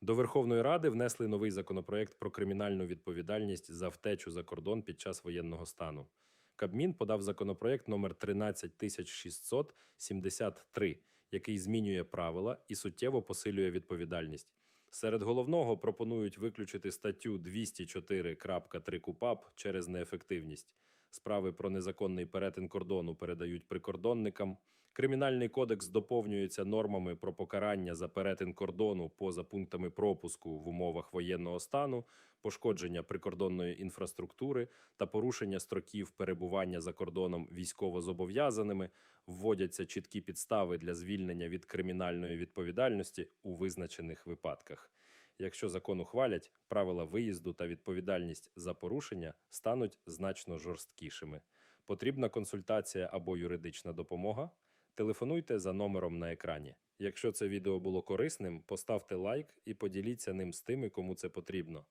До Верховної Ради внесли новий законопроект про кримінальну відповідальність за втечу за кордон під час воєнного стану. Кабмін подав законопроект номер 13673, який змінює правила і суттєво посилює відповідальність. Серед головного пропонують виключити статтю 204.3 КУПАП через неефективність. Справи про незаконний перетин кордону передають прикордонникам. Кримінальний кодекс доповнюється нормами про покарання за перетин кордону поза пунктами пропуску в умовах воєнного стану, пошкодження прикордонної інфраструктури та порушення строків перебування за кордоном військовозобов'язаними. Вводяться чіткі підстави для звільнення від кримінальної відповідальності у визначених випадках. Якщо закон ухвалять, правила виїзду та відповідальність за порушення стануть значно жорсткішими. Потрібна консультація або юридична допомога? Телефонуйте за номером на екрані. Якщо це відео було корисним, поставте лайк і поділіться ним з тими, кому це потрібно.